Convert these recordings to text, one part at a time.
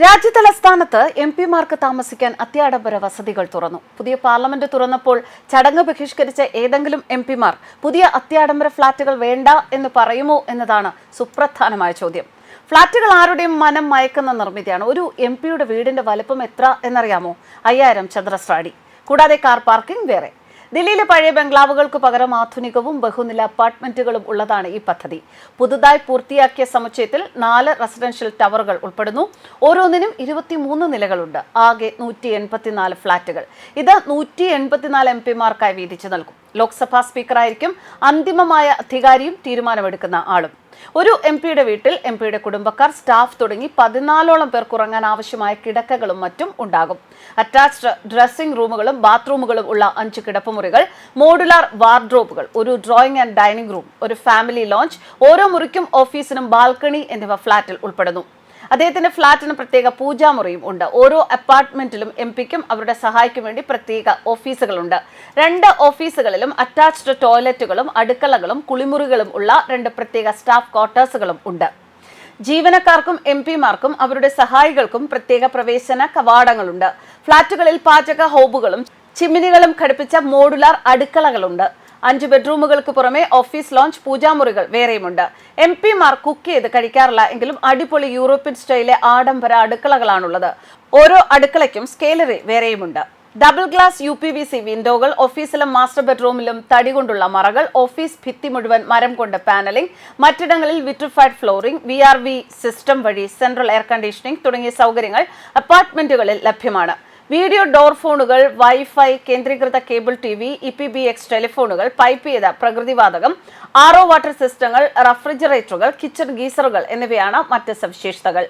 രാജ്യതലസ്ഥാനത്ത് M പിമാർക്ക് താമസിക്കാൻ അത്യാഡംബര വസതികൾ തുറന്നു. പുതിയ പാർലമെന്റ് തുറന്നപ്പോൾ ചടങ്ങ് ബഹിഷ്കരിച്ച ഏതെങ്കിലും എം പിമാർ പുതിയ അത്യാഡംബര ഫ്ളാറ്റുകൾ വേണ്ട എന്ന് പറയുമോ എന്നതാണ് സുപ്രധാനമായ ചോദ്യം. ഫ്ളാറ്റുകൾ ആരുടെയും മനം മയക്കുന്ന നിർമ്മിതിയാണ്. ഒരു എം പിയുടെ വീടിന്റെ വലുപ്പം എത്ര എന്നറിയാമോ? അയ്യായിരം ചതുരശ്ര അടി. കൂടാതെ കാർ പാർക്കിംഗ് വേറെ. ദില്ലിയിലെ പഴയ ബംഗ്ലാവുകൾക്ക് പകരം ആധുനികവും ബഹുനില അപ്പാർട്ട്മെന്റുകളും ഉള്ളതാണ് ഈ പദ്ധതി. പുതുതായി പൂർത്തിയാക്കിയ സമുച്ചയത്തിൽ നാല് റെസിഡൻഷ്യൽ ടവറുകൾ ഉൾപ്പെടുന്നു. ഓരോന്നിനും ഇരുപത്തിമൂന്ന് നിലകളുണ്ട്. ആകെ നൂറ്റി എൺപത്തിനാല് ഫ്ളാറ്റുകൾ. ഇത് നൂറ്റി എൺപത്തിനാല് എം പിമാർക്കായി വീതിച്ചു നൽകും. ലോക്സഭാ സ്പീക്കറായിരിക്കും അന്തിമമായ അധികാരിയും തീരുമാനമെടുക്കുന്ന ആളും. ഒരു എം പിയുടെ വീട്ടിൽ എം പിയുടെ കുടുംബക്കാർ സ്റ്റാഫ് തുടങ്ങി പതിനാലോളം പേർ ഉറങ്ങാൻ ആവശ്യമായ കിടക്കകളും മറ്റും ഉണ്ടാകും. അറ്റാച്ച്ഡ് ഡ്രസ്സിംഗ് റൂമുകളും ബാത്റൂമുകളും ഉള്ള അഞ്ച് കിടപ്പുമുറികൾ മോഡുലാർ വാർഡ്രോബുകൾ ഒരു ഡ്രോയിങ് ആൻഡ് ഡൈനിങ് റൂം ഒരു ഫാമിലി ലോഞ്ച് ഓരോ മുറിക്കും ഓഫീസിനും ബാൽക്കണി എന്നിവ ഫ്ളാറ്റിൽ ഉൾപ്പെടുന്നു. അദ്ദേഹത്തിന്റെ ഫ്ളാറ്റിന് പ്രത്യേക പൂജാമുറിയും ഉണ്ട്. ഓരോ അപ്പാർട്ട്മെന്റിലും എം പിക്കും അവരുടെ സഹായിക്കും വേണ്ടി പ്രത്യേക ഓഫീസുകളുണ്ട്. രണ്ട് ഓഫീസുകളിലും അറ്റാച്ച്ഡ് ടോയ്ലറ്റുകളും അടുക്കളകളും കുളിമുറികളും ഉള്ള രണ്ട് പ്രത്യേക സ്റ്റാഫ് ക്വാർട്ടേഴ്സുകളും ഉണ്ട്. ജീവനക്കാർക്കും എം പിമാർക്കും അവരുടെ സഹായികൾക്കും പ്രത്യേക പ്രവേശന കവാടങ്ങളുണ്ട്. ഫ്ളാറ്റുകളിൽ പാചക ഹോബുകളും ചിമ്മിനികളും ഘടിപ്പിച്ച മോഡുലാർ അടുക്കളകളുണ്ട്. അഞ്ച് ബെഡ്റൂമുകൾക്ക് പുറമെ ഓഫീസ് ലോഞ്ച് പൂജാമുറികൾ വേറെയുമുണ്ട്. എം പിമാർ കുക്ക് ചെയ്ത് കഴിക്കാറില്ല എങ്കിലും അടിപൊളി യൂറോപ്യൻ സ്റ്റൈലിലെ ആഡംബര അടുക്കളകളാണുള്ളത്. ഓരോ അടുക്കളയ്ക്കും scullery വേറെയുമുണ്ട്. Double glass U P V C വിൻഡോകൾ ഓഫീസിലും മാസ്റ്റർ ബെഡ്റൂമിലും തടി കൊണ്ടുള്ള മറകൾ ഓഫീസ് ഭിത്തി മുഴുവൻ മരം കൊണ്ട് പാനലിംഗ് മറ്റിടങ്ങളിൽ vitrified flooring V R V system വഴി സെൻട്രൽ എയർ കണ്ടീഷനിംഗ് തുടങ്ങിയ സൗകര്യങ്ങൾ അപ്പാർട്ട്മെന്റുകളിൽ ലഭ്യമാണ്. വീഡിയോ ഡോർ ഫോണുകൾ വൈഫൈ കേന്ദ്രീകൃത cable T V E P B X ടെലിഫോണുകൾ pipe ചെയ്ത പ്രകൃതിവാതകം ആർ ഒ വാട്ടർ സിസ്റ്റങ്ങൾ റെഫ്രിജറേറ്ററുകൾ കിച്ചൺ ഗീസറുകൾ എന്നിവയാണ് മറ്റ് സവിശേഷതകൾ.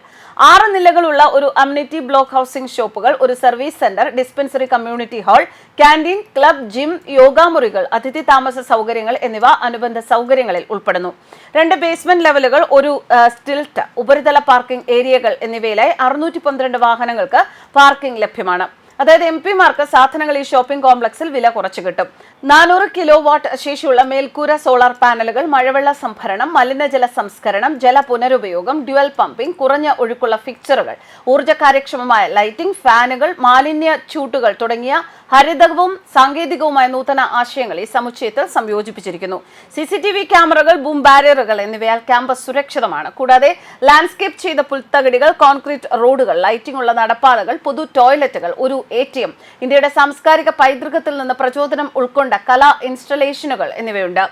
ആറ് നിലകളുള്ള ഒരു അമ്യൂണിറ്റി ബ്ലോക്ക് ഹൗസിംഗ് ഷോപ്പുകൾ ഒരു service centre dispensary community hall canteen club gym യോഗാമുറികൾ അതിഥി താമസ സൗകര്യങ്ങൾ എന്നിവ അനുബന്ധ സൗകര്യങ്ങളിൽ ഉൾപ്പെടുന്നു. രണ്ട് ബേസ്മെന്റ് ലെവലുകൾ ഒരു സ്റ്റിൽറ്റ് ഉപരിതല പാർക്കിംഗ് ഏരിയകൾ എന്നിവയിലായി അറുന്നൂറ്റി പന്ത്രണ്ട് വാഹനങ്ങൾക്ക് പാർക്കിംഗ് ലഭ്യമാണ്. അതായത് എം പിമാർക്ക് സാധനങ്ങൾ ഈ ഷോപ്പിംഗ് കോംപ്ലക്സിൽ വില കുറച്ചു കിട്ടും. നാനൂറ് കിലോ വാട്ട് ശേഷിയുള്ള മേൽക്കൂര സോളാർ പാനലുകൾ മഴവെള്ള സംഭരണം മലിനജല സംസ്കരണം ജല പുനരുപയോഗം ഡ്യുവൽ പമ്പിംഗ് കുറഞ്ഞ ഒഴുക്കുള്ള ഫിക്ചറുകൾ ഊർജ കാര്യക്ഷമമായ ലൈറ്റിംഗ് ഫാനുകൾ മാലിന്യ ചൂട്ടുകൾ തുടങ്ങിയ ഹരിതകവും സാങ്കേതികവുമായ നൂതന ആശയങ്ങൾ ഈ സമുച്ചയത്തിൽ സംയോജിപ്പിച്ചിരിക്കുന്നു. സി സി ടി വി ക്യാമറകൾ ബൂം ബാരിയറുകൾ എന്നിവയാൽ ക്യാമ്പസ് സുരക്ഷിതമാണ്. കൂടാതെ ലാൻഡ്സ്കേപ്പ് ചെയ്ത പുൽത്തകിടികൾ കോൺക്രീറ്റ് റോഡുകൾ ലൈറ്റിംഗ് ഉള്ള നടപ്പാതകൾ പൊതു ടോയ്ലറ്റുകൾ ഒരു എ ടി എം. ഇന്ത്യയുടെ സാംസ്കാരിക പൈതൃകത്തിൽ നിന്ന് പ്രചോദനം ഉൾക്കൊണ്ട കലാ ഇൻസ്റ്റലേഷനുകൾ എന്നിവയുണ്ട്.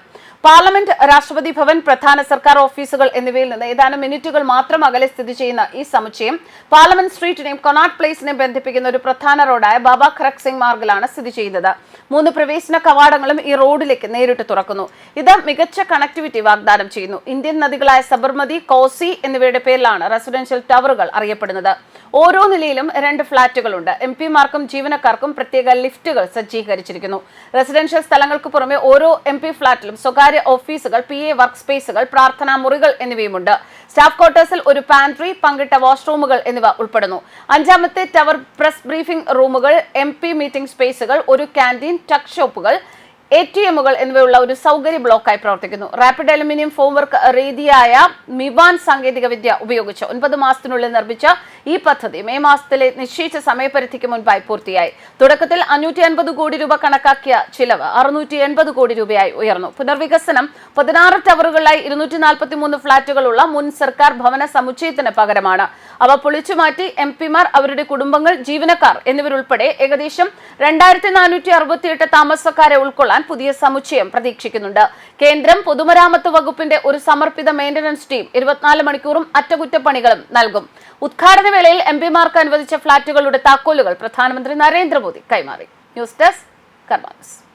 പാർലമെന്റ് രാഷ്ട്രപതി ഭവൻ പ്രധാന സർക്കാർ ഓഫീസുകൾ എന്നിവയിൽ നിന്ന് ഏതാനും മിനിറ്റുകൾ മാത്രം അകലെ സ്ഥിതി ചെയ്യുന്ന ഈ സമുച്ചയം പാർലമെന്റ് സ്ട്രീറ്റിനെയും കൊണാട്ട് പ്ലേസിനെയും ബന്ധിപ്പിക്കുന്ന ഒരു പ്രധാന റോഡായ ബാബ ഖറക് സിംഗ് മാർഗിലാണ് സ്ഥിതി ചെയ്യുന്നത്. മൂന്ന് പ്രവേശന കവാടങ്ങളും ഈ റോഡിലേക്ക് നേരിട്ട് തുറക്കുന്നു. ഇത് മികച്ച കണക്ടിവിറ്റി വാഗ്ദാനം ചെയ്യുന്നു. ഇന്ത്യൻ നദികളായ സബർമതി കോസി എന്നിവയുടെ പേരിലാണ് റെസിഡൻഷ്യൽ ടവറുകൾ അറിയപ്പെടുന്നത്. ഓരോ നിലയിലും രണ്ട് ഫ്ളാറ്റുകളുണ്ട്. എം പിമാർക്കും ജീവനക്കാർക്കും പ്രത്യേക ലിഫ്റ്റുകൾ സജ്ജീകരിച്ചിരിക്കുന്നു. റെസിഡൻഷ്യൽ സ്ഥലങ്ങൾക്ക് പുറമെ ഓരോ എം പി ഫ്ളാറ്റിലും സ്വകാര്യ ഓഫീസുകൾ പി എ വർക്ക് സ്പേസുകൾ പ്രാർത്ഥനാ മുറികൾ എന്നിവയുമുണ്ട്. സ്റ്റാഫ് ക്വാർട്ടേഴ്സിൽ ഒരു പാൻട്രി പങ്കിട്ട വാഷ്റൂമുകൾ എന്നിവ ഉൾപ്പെടുന്നു. അഞ്ചാമത്തെ ടവർ പ്രസ് ബ്രീഫിംഗ് റൂമുകൾ എം മീറ്റിംഗ് സ്പേസുകൾ ഒരു ക്യാന്റീൻ ടക്ക് ഷോപ്പുകൾ എ ടി എമ്മുകൾ എന്നിവയുള്ള ഒരു സൗകര്യ ബ്ലോക്കായി പ്രവർത്തിക്കുന്നു. റാപ്പിഡ് അലുമിനിയം ഫോം വർക്ക് രീതിയായ മിവാൻ സാങ്കേതിക വിദ്യ ഉപയോഗിച്ച് ഒൻപത് മാസത്തിനുള്ളിൽ നിർമ്മിച്ച ഈ പദ്ധതി മെയ് മാസത്തിലെ നിശ്ചയിച്ച സമയപരിധിക്ക് മുൻപായി പൂർത്തിയായി. തുടക്കത്തിൽ അഞ്ഞൂറ്റി അൻപത് കോടി രൂപ കണക്കാക്കിയ ചിലവ് അറുന്നൂറ്റി എൺപത് കോടി രൂപയായി ഉയർന്നു. പുനർവികസനം പതിനാറ് ടവറുകളിലായി ഇരുന്നൂറ്റി നാൽപ്പത്തി മൂന്ന് ഫ്ളാറ്റുകളുള്ള മുൻ സർക്കാർ ഭവന സമുച്ചയത്തിന് പകരമാണ്. അവ പൊളിച്ചുമാറ്റി എം പിമാർ അവരുടെ കുടുംബങ്ങൾ ജീവനക്കാർ എന്നിവരുൾപ്പെടെ ഏകദേശം രണ്ടായിരത്തി നാനൂറ്റി അറുപത്തിയെട്ട് താമസക്കാരെ ഉൾക്കൊള്ളാൻ പുതിയ സമുച്ചയം പ്രതീക്ഷിക്കുന്നുണ്ട്. കേന്ദ്രം പൊതുമരാമത്ത് വകുപ്പിന്റെ ഒരു സമർപ്പിത മെയിന്റനൻസ് ടീം ഇരുപത്തിനാല് മണിക്കൂറും അറ്റകുറ്റപ്പണികളും നൽകും. ഉദ്ഘാടന വേളയിൽ എം പിമാർക്ക് അനുവദിച്ച ഫ്ളാറ്റുകളുടെ താക്കോലുകൾ പ്രധാനമന്ത്രി നരേന്ദ്രമോദി കൈമാറി. News desk കർമാനസ്.